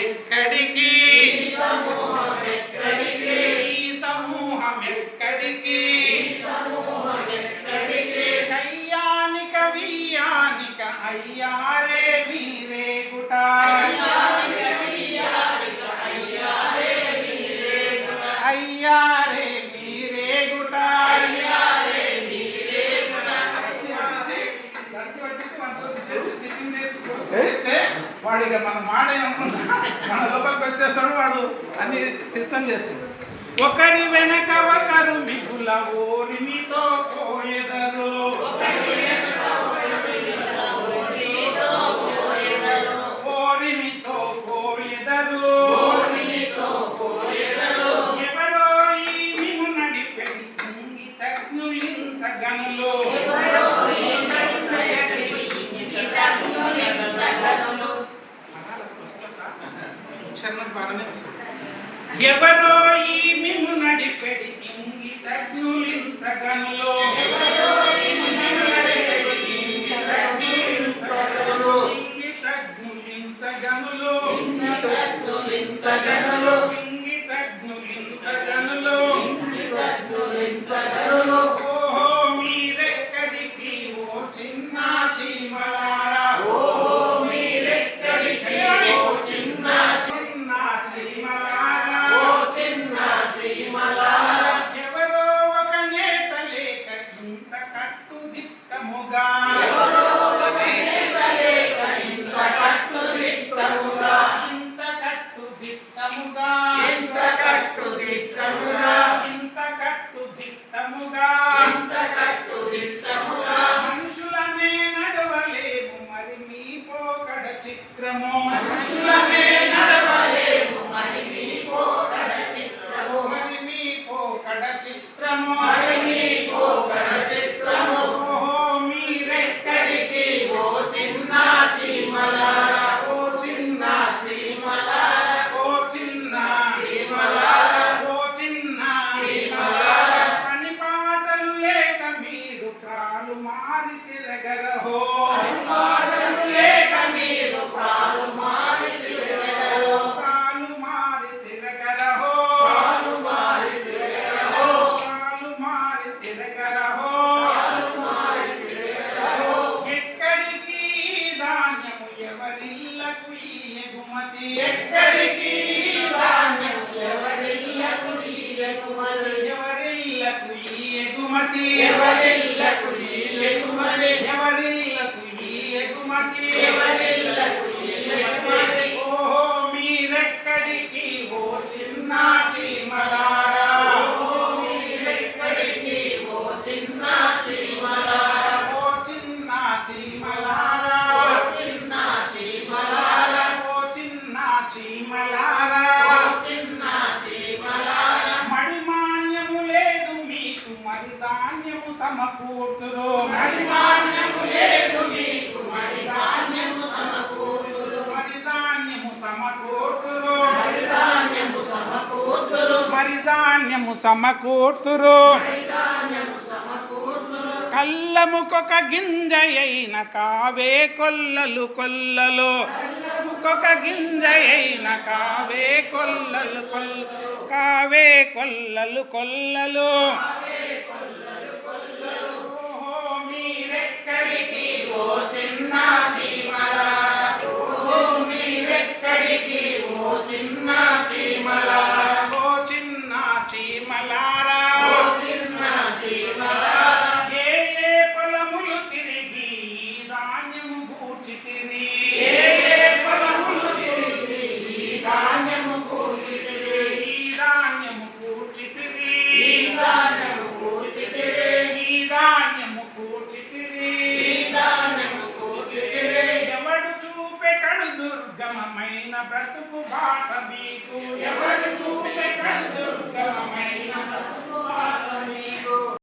ఎక్కడికి ఈ సమూహం ఎక్కడికి కయ్యానిక వియ్యానిక అయ్యారే మీరు వాడు ఇక మన మాడే మన లోపలికి వచ్చేస్తాడు వాడు అన్ని సిస్టమ్ చేస్తాడు ఒకరి వెనక ఒకరు మిగుల ఓరినితో ఒకరి ఒకసారి నాకు బాగానే వస్తుంది. ఎవరో ఈ మేము నడిపెడి గనులో ఓహో మీరెక్కడికి ఓ చిన్న చీమల Matias. పరిధాన్యము సమకూర్తురు. కళ్ళముకొక గింజయైన కావే కొల్లలు కొల్లలు. ముకొక గింజయైన కావే కొల్లలు కొల్ కావే కొల్లలు కొల్లలు. దుర్గమైన బ్రతుకు బాట మీకు. ఎవరు చూపెట్టదు దుర్గమైన బ్రతుకు బాట మీకు.